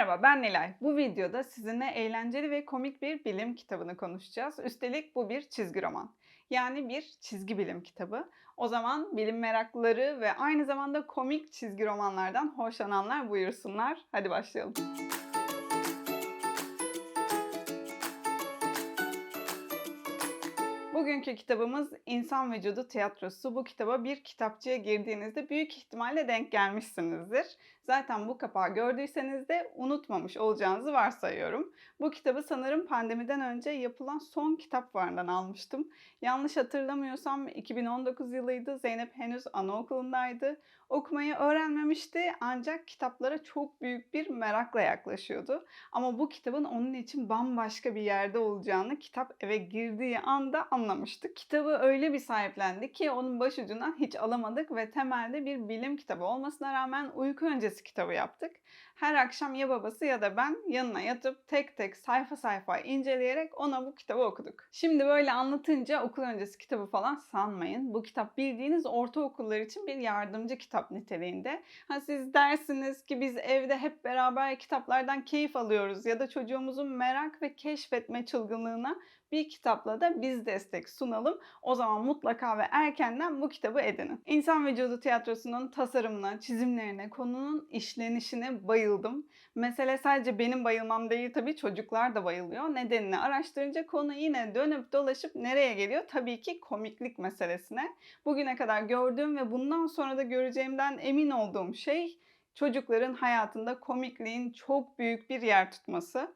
Merhaba ben Nilay. Bu videoda sizinle eğlenceli ve komik bir bilim kitabını konuşacağız. Üstelik bu bir çizgi roman. Yani bir çizgi bilim kitabı. O zaman bilim meraklıları ve aynı zamanda komik çizgi romanlardan hoşlananlar buyursunlar. Hadi başlayalım. Bugünkü kitabımız İnsan Vücudu Tiyatrosu. Bu kitaba bir kitapçıya girdiğinizde büyük ihtimalle denk gelmişsinizdir. Zaten bu kapağı gördüyseniz de unutmamış olacağınızı varsayıyorum. Bu kitabı sanırım pandemiden önce yapılan son kitap fuarından almıştım. Yanlış hatırlamıyorsam 2019 yılıydı. Zeynep henüz anaokulundaydı. Okumayı öğrenmemişti ancak kitaplara çok büyük bir merakla yaklaşıyordu. Ama bu kitabın onun için bambaşka bir yerde olacağını kitap eve girdiği anda anlamıştık. Kitabı öyle bir sahiplendi ki onun başucundan hiç alamadık ve temelde bir bilim kitabı olmasına rağmen uyku öncesi kitabı yaptık. Her akşam ya babası ya da ben yanına yatıp tek tek sayfa sayfa inceleyerek ona bu kitabı okuduk. Şimdi böyle anlatınca okul öncesi kitabı falan sanmayın. Bu kitap bildiğiniz ortaokullar için bir yardımcı kitap niteliğinde. Ha siz dersiniz ki biz evde hep beraber kitaplardan keyif alıyoruz ya da çocuğumuzun merak ve keşfetme çılgınlığına bir kitapla da biz destek sunalım. O zaman mutlaka ve erkenden bu kitabı edinin. İnsan Vücudu Tiyatrosu'nun tasarımına, çizimlerine, konunun işlenişine bayıldım. Mesele sadece benim bayılmam değil tabii çocuklar da bayılıyor. Nedenini araştırınca konu yine dönüp dolaşıp nereye geliyor? Tabii ki komiklik meselesine. Bugüne kadar gördüğüm ve bundan sonra da göreceğimden emin olduğum şey çocukların hayatında komikliğin çok büyük bir yer tutması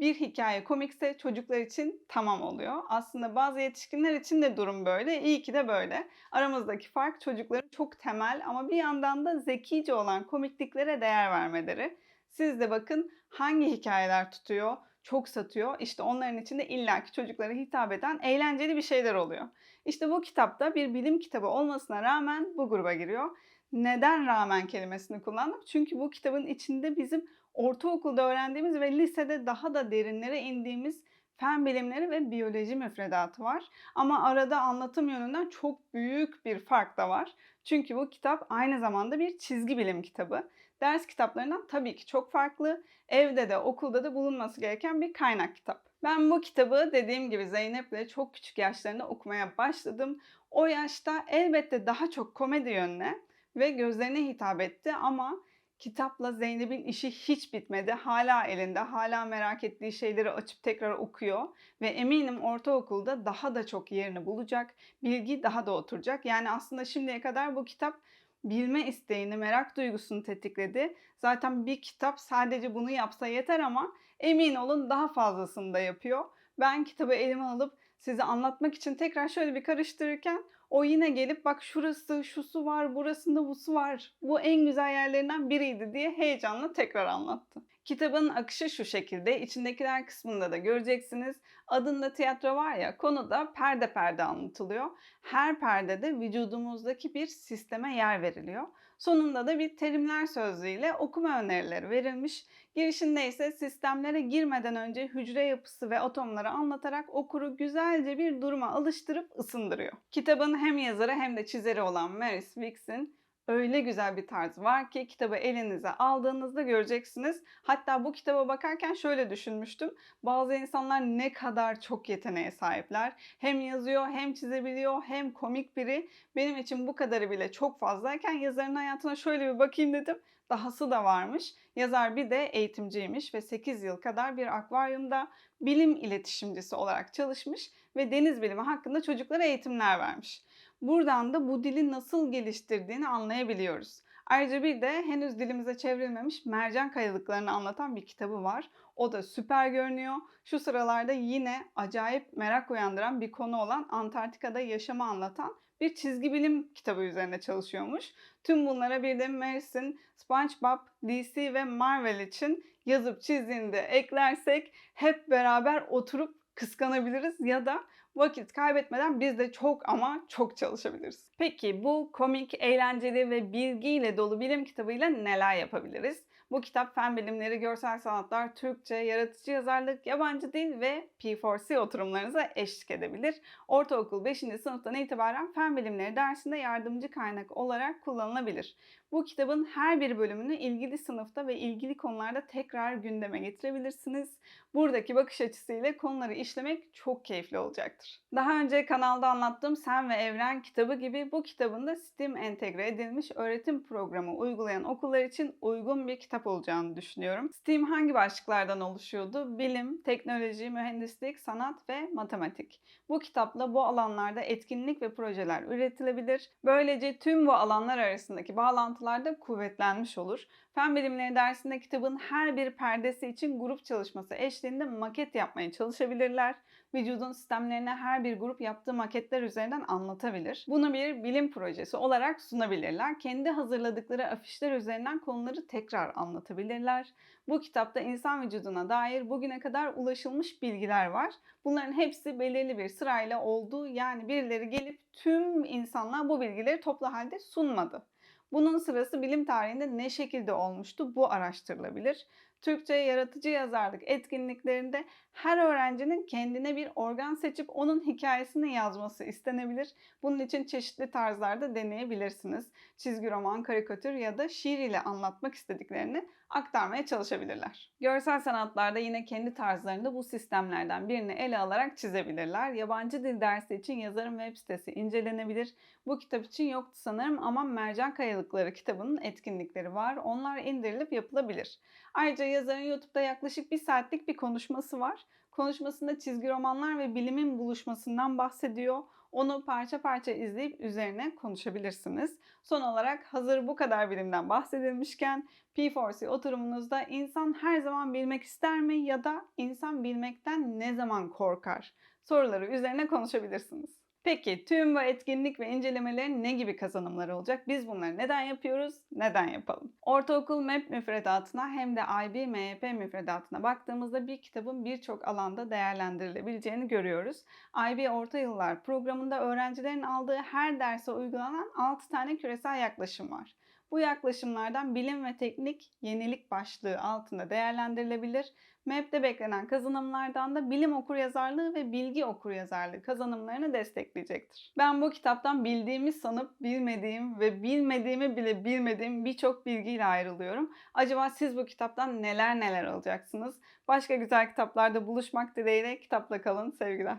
bir hikaye komikse çocuklar için tamam oluyor. Aslında bazı yetişkinler için de durum böyle. İyi ki de böyle. Aramızdaki fark çocukların çok temel ama bir yandan da zekice olan komikliklere değer vermeleri. Siz de bakın hangi hikayeler tutuyor, çok satıyor. İşte onların içinde illaki çocuklara hitap eden eğlenceli bir şeyler oluyor. İşte bu kitapta bir bilim kitabı olmasına rağmen bu gruba giriyor. Neden rağmen kelimesini kullandım? Çünkü bu kitabın içinde bizim ortaokulda öğrendiğimiz ve lisede daha da derinlere indiğimiz fen bilimleri ve biyoloji müfredatı var. Ama arada anlatım yönünden çok büyük bir fark da var. Çünkü bu kitap aynı zamanda bir çizgi bilim kitabı. Ders kitaplarından tabii ki çok farklı. Evde de okulda da bulunması gereken bir kaynak kitap. Ben bu kitabı dediğim gibi Zeynep'le çok küçük yaşlarında okumaya başladım. O yaşta elbette daha çok komedi yönüne ve gözlerine hitap etti ama kitapla Zeynep'in işi hiç bitmedi. Hala elinde, hala merak ettiği şeyleri açıp tekrar okuyor ve eminim ortaokulda daha da çok yerini bulacak. Bilgi daha da oturacak. Yani aslında şimdiye kadar bu kitap bilme isteğini, merak duygusunu tetikledi. Zaten bir kitap sadece bunu yapsa yeter ama emin olun daha fazlasını da yapıyor. Ben kitabı elime alıp size anlatmak için tekrar şöyle bir karıştırırken o yine gelip bak şurası, şusu var, burasında busu var. Bu en güzel yerlerinden biriydi diye heyecanla tekrar anlattı. Kitabın akışı şu şekilde. İçindekiler kısmında da göreceksiniz. Adında tiyatro var ya, konuda perde perde anlatılıyor. Her perdede vücudumuzdaki bir sisteme yer veriliyor. Sonunda da bir terimler sözlüğüyle okuma önerileri verilmiş. Girişinde ise sistemlere girmeden önce hücre yapısı ve atomları anlatarak okuru güzelce bir duruma alıştırıp ısındırıyor. Kitabın hem yazarı hem de çizeri olan Maris Wicks'in öyle güzel bir tarz var ki kitabı elinize aldığınızda göreceksiniz. Hatta bu kitaba bakarken şöyle düşünmüştüm. Bazı insanlar ne kadar çok yeteneğe sahipler. Hem yazıyor, hem çizebiliyor, hem komik biri. Benim için bu kadarı bile çok fazlayken yazarın hayatına şöyle bir bakayım dedim. Dahası da varmış. Yazar bir de eğitimciymiş ve 8 yıl kadar bir akvaryumda bilim iletişimcisi olarak çalışmış ve deniz bilimi hakkında çocuklara eğitimler vermiş. Buradan da bu dili nasıl geliştirdiğini anlayabiliyoruz. Ayrıca bir de henüz dilimize çevrilmemiş mercan kayalıklarını anlatan bir kitabı var. O da süper görünüyor. Şu sıralarda yine acayip merak uyandıran bir konu olan Antarktika'da yaşamı anlatan bir çizgi bilim kitabı üzerine çalışıyormuş. Tüm bunlara bir de Maris'in SpongeBob, DC ve Marvel için yazıp çizdiğini de eklersek hep beraber oturup kıskanabiliriz ya da vakit kaybetmeden biz de çok ama çok çalışabiliriz. Peki bu komik, eğlenceli ve bilgiyle dolu bilim kitabıyla neler yapabiliriz? Bu kitap fen bilimleri, görsel sanatlar, Türkçe, yaratıcı yazarlık, yabancı dil ve P4C oturumlarınıza eşlik edebilir. Ortaokul 5. sınıftan itibaren fen bilimleri dersinde yardımcı kaynak olarak kullanılabilir. Bu kitabın her bir bölümünü ilgili sınıfta ve ilgili konularda tekrar gündeme getirebilirsiniz. Buradaki bakış açısıyla konuları işlemek çok keyifli olacaktır. Daha önce kanalda anlattığım Sen ve Evren kitabı gibi bu kitabın da STEAM entegre edilmiş öğretim programı uygulayan okullar için uygun bir kitap olacağını düşünüyorum. STEAM hangi başlıklardan oluşuyordu? Bilim, teknoloji, mühendislik, sanat ve matematik. Bu kitapla bu alanlarda etkinlik ve projeler üretilebilir. Böylece tüm bu alanlar arasındaki bağlantılar da kuvvetlenmiş olur. Fen bilimleri dersinde kitabın her bir perdesi için grup çalışması eşliğinde maket yapmaya çalışabilirler. Vücudun sistemlerine her bir grup yaptığı maketler üzerinden anlatabilir. Bunu bir bilim projesi olarak sunabilirler. Kendi hazırladıkları afişler üzerinden konuları tekrar anlatabilirler. Bu kitapta insan vücuduna dair bugüne kadar ulaşılmış bilgiler var. Bunların hepsi belirli bir sırayla olduğu yani birileri gelip tüm insanlığa bu bilgileri toplu halde sunmadı. Bunun sırası bilim tarihinde ne şekilde olmuştu bu araştırılabilir. Türkçe yaratıcı yazarlık etkinliklerinde her öğrencinin kendine bir organ seçip onun hikayesini yazması istenebilir. Bunun için çeşitli tarzlarda deneyebilirsiniz. Çizgi roman, karikatür ya da şiir ile anlatmak istediklerini aktarmaya çalışabilirler. Görsel sanatlarda yine kendi tarzlarında bu sistemlerden birini ele alarak çizebilirler. Yabancı dil dersi için yazarın web sitesi incelenebilir. Bu kitap için yoktu sanırım ama Mercan Kayalıkları kitabının etkinlikleri var. Onlar indirilip yapılabilir. Ayrıca yazarın YouTube'da yaklaşık bir saatlik bir konuşması var. Konuşmasında çizgi romanlar ve bilimin buluşmasından bahsediyor. Onu parça parça izleyip üzerine konuşabilirsiniz. Son olarak hazır bu kadar bilimden bahsedilmişken P4C oturumunuzda insan her zaman bilmek ister mi ya da insan bilmekten ne zaman korkar? Soruları üzerine konuşabilirsiniz. Peki tüm bu etkinlik ve incelemelerin ne gibi kazanımları olacak? Biz bunları neden yapıyoruz? Neden yapalım? Ortaokul MEP müfredatına hem de IB MYP müfredatına baktığımızda bir kitabın birçok alanda değerlendirilebileceğini görüyoruz. IB Orta Yıllar programında öğrencilerin aldığı her derse uygulanan 6 tane küresel yaklaşım var. Bu yaklaşımlardan bilim ve teknik yenilik başlığı altında değerlendirilebilir. MEP'te beklenen kazanımlardan da bilim okuryazarlığı ve bilgi okuryazarlığı kazanımlarını destekleyecektir. Ben bu kitaptan bildiğimi sanıp bilmediğim ve bilmediğimi bile bilmediğim birçok bilgiyle ayrılıyorum. Acaba siz bu kitaptan neler neler alacaksınız? Başka güzel kitaplarda buluşmak dileğiyle kitapla kalın sevgiler.